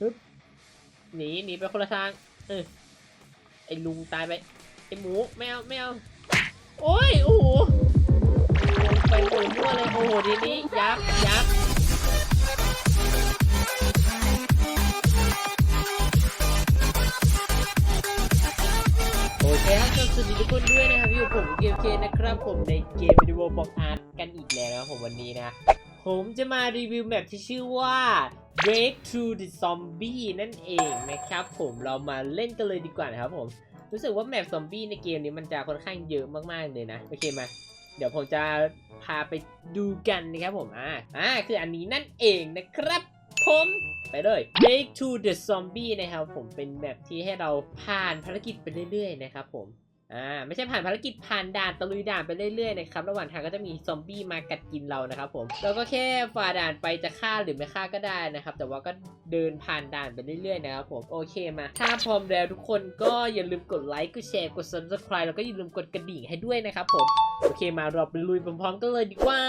ฮึบหนีหนีไปคนละทางเออไอ้ลุงตายไปไอ้หมูไม่เอาไม่เอาโอ้ยโอ้โหไปหมั่วเลยโอ้โหทีนี้ยับยับโอเคครับก็สวัสดีทุกคนด้วยนะครับอยู่ผมเกมเคนะครับผมในเกมวิดีโอบอกอาร์ตกันอีกแล้วนะผมวันนี้นะ ผมจะมารีวิวแมปที่ชื่อว่า Break Through the Zombie นั่นเองนะครับผมเรามาเล่นกันเลยดีกว่านะครับผม รู้สึกว่าแมปซอมบี้ในเกมนี้มันจะค่อนข้างเยอะมากๆเลยนะ โอเคมา เดี๋ยวผมจะพาไปดูกันนะครับผม อ่า อ่า คืออันนี้นั่นเองนะครับผมไปเลย Break to the Zombie นะครับผมเป็นแมปที่ให้เราผ่านภารกิจไปเรื่อยๆนะครับผม อ่าไม่ใช่ผ่านภารกิจผ่านด่านตะลุยด่านไปเรื่อยๆนะครับระหว่างทางก็จะมีซอมบี้มากัดกินเรานะครับผมเราก็แค่ฝ่าด่านไปจะฆ่าหรือไม่ฆ่าก็ได้นะครับ แต่ว่าก็เดินผ่านด่านไปเรื่อยๆนะครับผมโอเคมา ถ้าพร้อมแล้วทุกคนก็อย่าลืมกดไลค์กดแชร์กด subscribe แล้วก็อย่าลืมกดกระดิ่งให้ด้วยนะครับผมโอเคมาเราไปลุยพร้อมๆกันเลยดีกว่า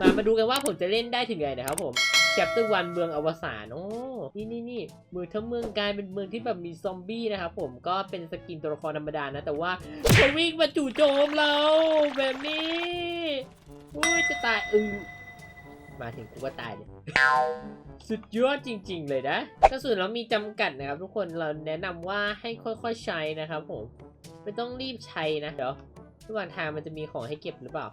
มามาดูกันว่าผมจะเล่นได้ถึงไหนนะครับผม chapter 1เมืองอวสานโอ้ นี่นี่นี่เมืองทั้งเมืองกลายเป็นเมืองที่แบบมีซอมบี้นะครับผมก็เป็นสกินตัวละครธรรมดานะ แต่ว่าเขาวิ่งมาจู่โจมเราแบบนี้อุ้ยจะตายอือมาถึงกูก็ตายเลยสุดยอดจริง ๆ เลยนะกระสุนเรามีจำกัดนะครับ ทุกคนเราแนะนำว่าให้ค่อยๆใช้นะครับผมไม่ต้องรีบใช้นะเดี๋ยวระหว่างทางมันจะมีของให้เก็บหรือเปล่า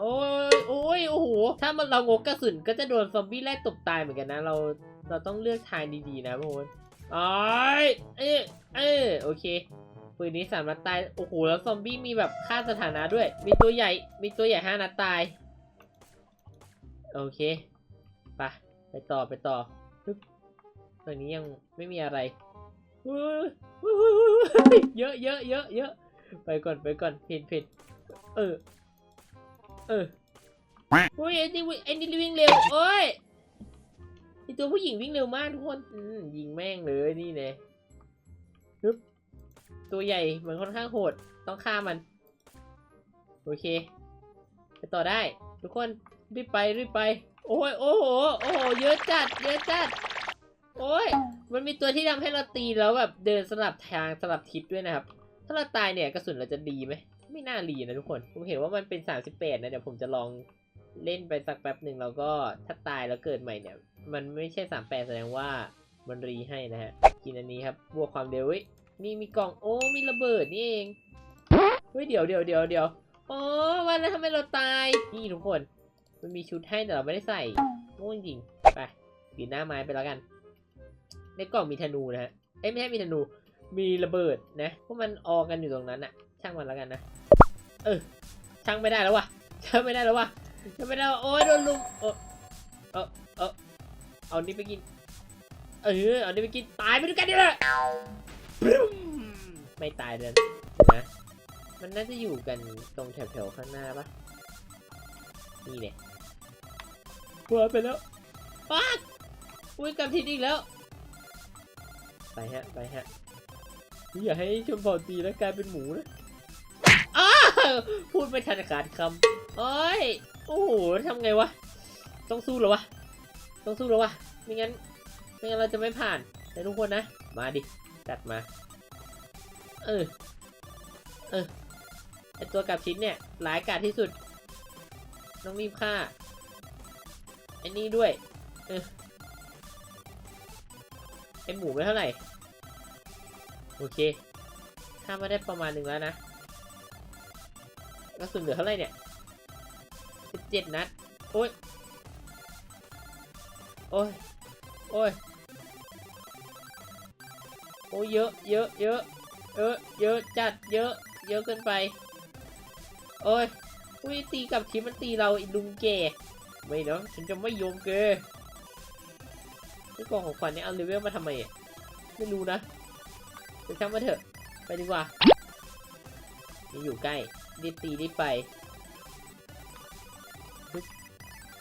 โอ้ยโอ้ยโอ้โหถ้ามันเรางกกระสุนก็จะโดนซอมบี้ไล่ตบตายเหมือนกันนะเรา เราต้องเลือกทางดีๆนะพวกคนอ้อยเอเอโอเคปืนนี้สามนัดตาย โอ้โห แล้วซอมบี้มีแบบค่าสถานะด้วย มีตัวใหญ่ มีตัวใหญ่ห้านัดตาย โอเค ไป ไปต่อ ไปต่อปึ๊บตรงนี้ยังไม่มีอะไร เยอะเยอะเยอะเยอะ ไปก่อน ไปก่อน ผิดผิดเออ เออโอ้ยไอ้นี่วิ่งไอ้นี่วิ่งเร็ว โอ้ย ไอตัวผู้หญิงวิ่งเร็วมากทุกคนยิงแม่งเลยนี่เน่ฮึบตัวใหญ่มันค่อนข้างโหดต้องฆ่ามัน โอเค ไปต่อได้ ทุกคนรีบไปรีบไป โอ้ยโอ้โหโอ้โหเยอะจัด เยอะจัด โอ้ยมันมีตัวที่ทำให้เราตีแล้วแบบเดินสลับทางสลับทิศด้วยนะครับ ถ้าเราตายเนี่ยกระสุนเราจะดีไหมไม่น่ารีนะทุกคน ผมเห็นว่ามันเป็น 38นะเดี๋ยวผมจะลอง เล่นไปสักแป๊บหนึ่งแล้วก็ถ้าตายแล้วเกิดใหม่เนี่ย มันไม่ใช่38แปรแสดงว่ามันรีให้นะฮะ กินอันนี้ครับบวกความเร็วเว้ยนี่มีกล่องโอ้มีระเบิดนี่เองเฮ้ยเดี๋ยวเดี๋ยวเดี๋ยวเดี๋ยวอ๋อว่าแล้วทำไมเราตายนี่ทุกคน มันมีชุดให้แต่เราไม่ได้ใส่โง่จริงไปปีนหน้าไม้ไปแล้วกัน ในกล่องมีธนูนะฮะเอ้ยไม่ใช่มีธนูมีระเบิดนะพวกมันออกกันอยู่ตรงนั้นอะช่างมันแล้วกันนะ เออช่างไม่ได้แล้ววะช่างไม่ได้แล้ววะ ช่างไม่ได้แล้วโอ้ยโดนลุมเออเออเออเอานี่ไปกิน เออเอานี่ไปกินตายไปด้วยกันดิเลยไม่ตายเลยนะ มันน่าจะอยู่กันตรงแถวๆข้างหน้าปะนี่เนี่ยหัวไปแล้วปากอุ้ยกลับทิศอีกแล้ว ไปฮะ ไปฮะ อย่าให้ชมพอตีแล้วกลายเป็นหมูนะอ้าพูดไม่ทันขาดคำโอ้ย โอ้โหทำไงวะ ต้องสู้หรอวะ ต้องสู้หรอวะ ไม่งั้น ไม่งั้นเราจะไม่ผ่านแต่ทุกคนนะ มาดิ จัดมา เออ เออ ไอตัวกับชิ้นเนี่ยร้ายกาจที่สุด ต้องรีบฆ่าไอ้นี่ด้วย เออ ไอหมูไม่เท่าไหร่ โอเคข้ามาได้ประมาณหนึ่งแล้วนะกระสุนเหลือเท่าไหร่เนี่ย เจ็ดนัด โอ้ย โอ้ย โอ้ย โอ้ยเยอะ เยอะ เยอะ เยอะ เยอะ จัด เยอะ เยอะเกินไป โอ้ย อุ้ย ตีกับชิมันตีเราอีลุงแก ไม่เนาะฉันจะไม่ยอมเกนี่กองของขวัญเนี่ยเอาเลเวลมาทำไมอะ ไม่รู้นะเดี๋ยวช่างมาเถอะ ไปดีกว่านี่อยู่ใกล้รีบตีรีบไป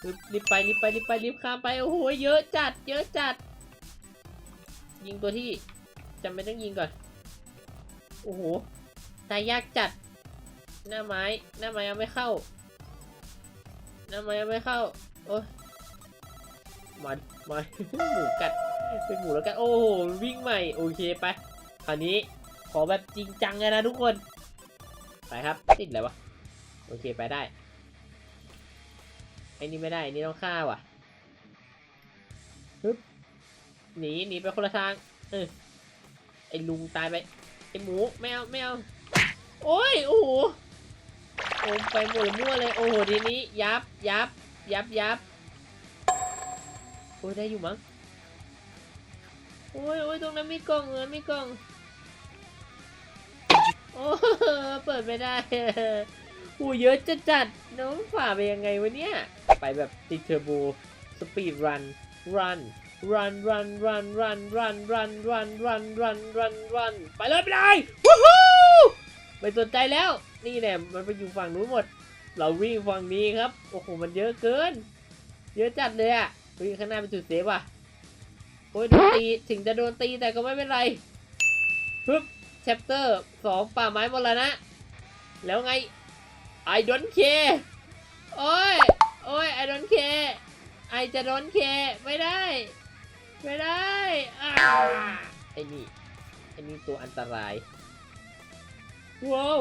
รีบไปรีบไปรีบไปรีบข้ามไปโอ้โหเยอะจัด เยอะจัด ยิงตัวที่จำเป็นต้องยิงก่อน โอ้โหตายยากจัด หน้าไม้หน้าไม้ยังไม่เข้า หน้าไม้ยังไม่เข้า โอ้ยมามาหมูกัดเป็นหมูแล้วกันโอ้โหวิ่งใหม่โอเคไปคราวนี้ขอแบบจริงจังเลยนะทุกคน ไปครับ ติดแล้ววะโอเคไปได้ อ้นี่ไม่ได้นี่ต้องฆ่าว่ะฮึบหนีหนีไปคนละทางเออไอ้ลุงตายไปไอ้หมูไม่เอาไม่เอาโอ้ยโอ้โหโอ้ไปหมดมั่วเลยโอ้โหทีนี้ยับยับยับยับโอ้ยได้อยู่มั้งโอ้ยโอ้ยตรงนั้นมีกล่องเออมีกล่องโอ้เปิดไม่ได้ หูเยอะจะจัดน้องฝ่าไปยังไงวะเนี่ย ไปแบบติดเทอร์โบสปีดรันรันรันรันรันรันรันรันรันรันรันรันรันไปเลยไปเลยวู้ฮู้ไม่สนใจแล้วนี่แหละมันไปอยู่ฝั่งนู้นหมด เราวิ่งฝั่งนี้ครับโอ้โหมันเยอะเกิน เยอะจัดเลยอะวิ่งข้างหน้าเป็นจุดเซฟว่ะโอ้ยโดนตีถึงจะโดนตีแต่ก็ไม่เป็นไรปึ๊บแชปเตอร์สองป่าไม้มรณะแล้วไง I don't care โอ้ย โอ้ย I don't care I จะ don't care ไม่ได้ ไม่ได้อ่าไอ้นี่ ไอ้นี่ตัวอันตราย ว้าว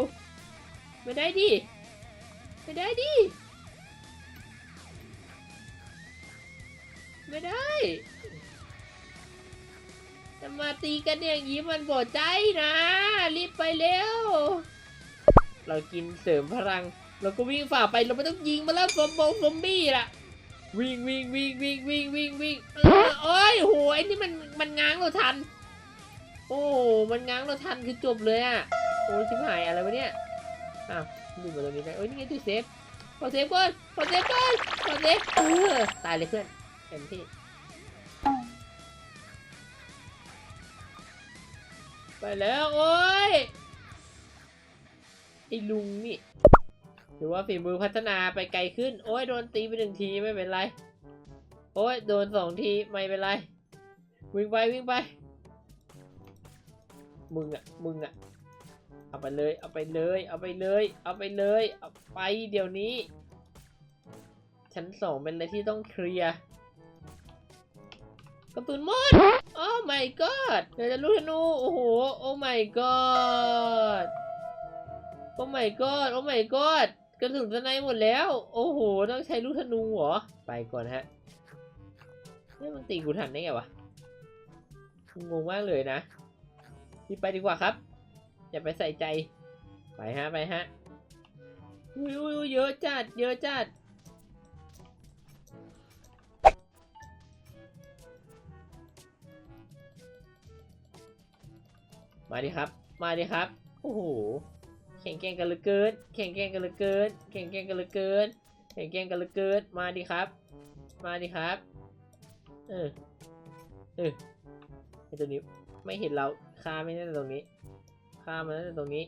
ไม่ได้ดิ ไม่ได้ดิ ไม่ได้จะมาตีกันอย่างนี้มันบอดใจนะ รีบไปเร็ว เรากินเสริมพลัง เราก็วิ่งฝ่าไปเราไม่ต้องยิงมาแล้วซอมบงซอมบี้ล่ะ วิ่งวิ่งวิ่งวิ่งวิ่งวิ่งวิ่งโอ้ยโหไอ้นี่มันมันง้างเราทัน โอ้มันง้างเราทันคือจบเลยอะโอ้ยชิบหายอะไรวะเนี่ยอ้าวดูมาตรงนี้ได้เอ้ยนี่ไงตู้เซฟขอเซฟก่อนขอเซฟก่อนขอเซฟเออตายเลยเพื่อนเต็มที่ไปแล้วโอ้ย ไอ้ลุงนี่ หรือว่าฝีมือพัฒนาไปไกลขึ้น โอ้ยโดนตีไปหนึ่งทีไม่เป็นไร โอ้ยโดนสองทีไม่เป็นไร วิ่งไปวิ่งไป มึงอะมึงอะเอาไปเลย เอาไปเลย เอาไปเลย เอาไปเลย เอาไปเดี๋ยวนี้ ชั้นสองเป็นอะไรที่ต้องเคลียร์กระตุนหมดโอ้ my god เดี๋ยวจะลูกธนู โอ้โห โอ้ my god อ้ my god โอ้ my god กระสุนสไนหมดแล้ว โอ้โห ต้องใช้ลูกธนูเหรอ ไปก่อนฮะนี่มันตีกูทันได้ไงวะ งงมากเลยนะรีบไปดีกว่าครับ อย่าไปใส่ใจ ไปฮะ ไปฮะอุ้ยอุ้ยเยอะจัด เยอะจัดมาดิครับ มาดิครับ โอ้โห แข่งแก่งกันเหลือเกินแข่งแก่งกันเหลือเกินแข่งแก่งกันเหลือเกินแข่งแก่งกันเหลือเกินมาดิครับ มาดิครับ เออ เออไอตัวนี้ไม่เห็นเราฆ่าไม่ได้ตรงนี้ฆ่ามันได้ตรงนี้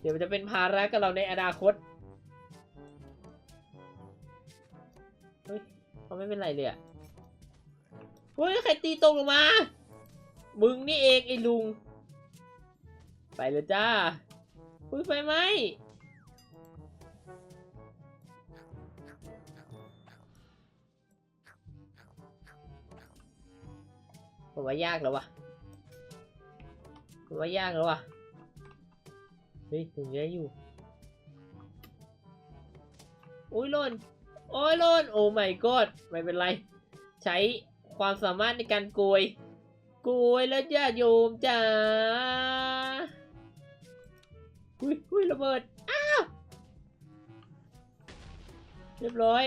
เดี๋ยวมันจะเป็นภาระกับเราในอนาคตเฮ้ยเขาไม่เป็นไรเลยอะเฮ้ยใครตีตกลงมา มึงนี่เองไอ้ลุง ไปเลยจ้า อุ้ยไฟไหมผมว่ายากแล้ววะผมว่ายากแล้ววะเฮ้ยถึงเยอะอยู่อุ้ยหล่นโอ้ยหล่นโอ้ my god ไม่เป็นไร ใช้ความสามารถในการโกยโกยแล้วจ้าโยมจ้า อุ้ยอุ้ยระเบิด อ้าว เรียบร้อย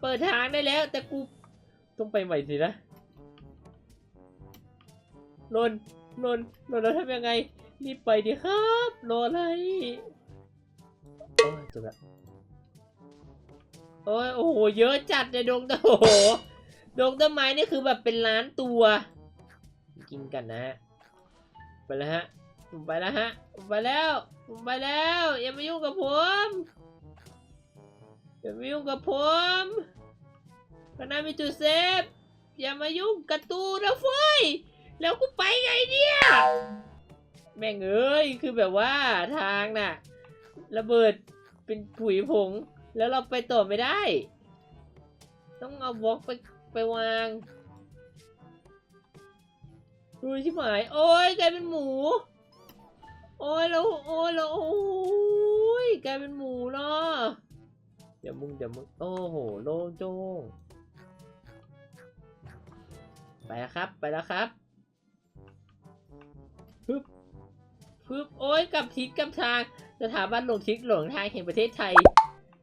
เปิดทางได้แล้ว แต่กูต้องไปใหม่สินะลนลนลนแล้วทำยังไง รีบไปดิครับรออะไรโอ้ยจบละโอ้ยโอ้โห เยอะจัดเลยดงตะโอ้โหดงต้นไม้นี่คือแบบเป็นล้านตัว กินกันนะฮะไปแล้วฮะ ผมไปแล้วฮะ ผมไปแล้ว ผมไปแล้ว อย่ามายุ่งกับผม อย่ามายุ่งกับผมข้างหน้ามีจุดเซฟ อย่ามายุ่งกับตูนะเฟ้ย แล้วกูไปไงเนี่ย แม่งเอ้ย คือแบบว่าทางน่ะ ระเบิดเป็นผุยผง แล้วเราไปต่อไม่ได้ ต้องเอาบล็อกไปไปวางดูชิบหาย โอ้ยกลายเป็นหมู อ้ยแล้วโอ้ยแล้วโอ้ยกลายเป็นหมูเนาะเดี๋ยวมึงเดี๋ยวมึงโอ้โหโล่งโจ้งไปแล้วครับไปแล้วครับปึ๊บปึ๊บโอ้ยกลับทิศกลับทางสถาบันหลงทิศหลงทางแห่งประเทศไทย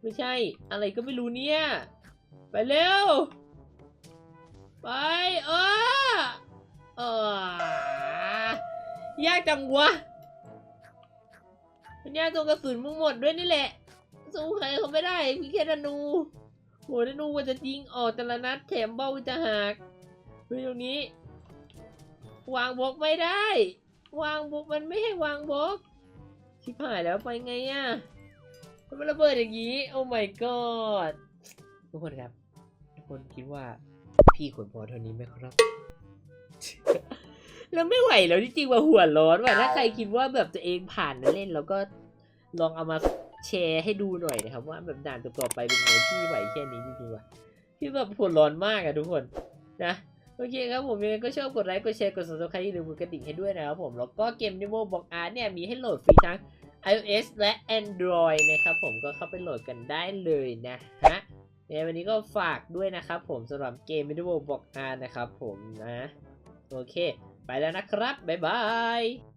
ไม่ใช่ อะไรก็ไม่รู้เนี่ย ไปเร็ว ไปเออเออ ยากจังวะ มันยาตรงกระสุนมึงหมดด้วยนี่แหละ สู้ใครเขาไม่ได้มีแค่ธนูโหธนูกว่าจะยิงออกแต่ละนัดแถมเบ้าจะหักเฮ้ยตรงนี้ วางบล็อกไม่ได้ วางบล็อกมันไม่ให้วางบล็อกชิบหายแล้วไปไงอะมันไมระเบิดอย่างนี้ โอ้ my god ทุกคนครับ ทุกคนคิดว่าพี่ขนพอเท่านี้ไหมครับ แล้วไม่ไหวแล้วจริงๆว่าหัวร้อนว่ะถ้าใครคิดว่าแบบตัวเองผ่านมาเล่นแล้วก็ลองเอามาแชร์ให้ดูหน่อยนะครับ ว่าแบบด่านต่อๆไปเป็นไงพี่ไหวแค่นี้จริงๆว่ะพี่แบบหัวร้อนมากอะทุกคนนะโอเคครับผมยังไงก็ชอบกดไลค์กดแชร์กด subscribe อย่าลืมกดกระดิ่งให้ด้วยนะครับผมแล้วก็เกม Demo Box Art เนี่ยมีให้โหลดฟรีทั้ง iOS และ Android นะครับผมก็เข้าไปโหลดกันได้เลยนะฮะในวันนี้ก็ฝากด้วยนะครับผมสำหรับเกม Demo Box Art นะครับผมนะโอเค ไปแล้วนะครับ บ๊ายบาย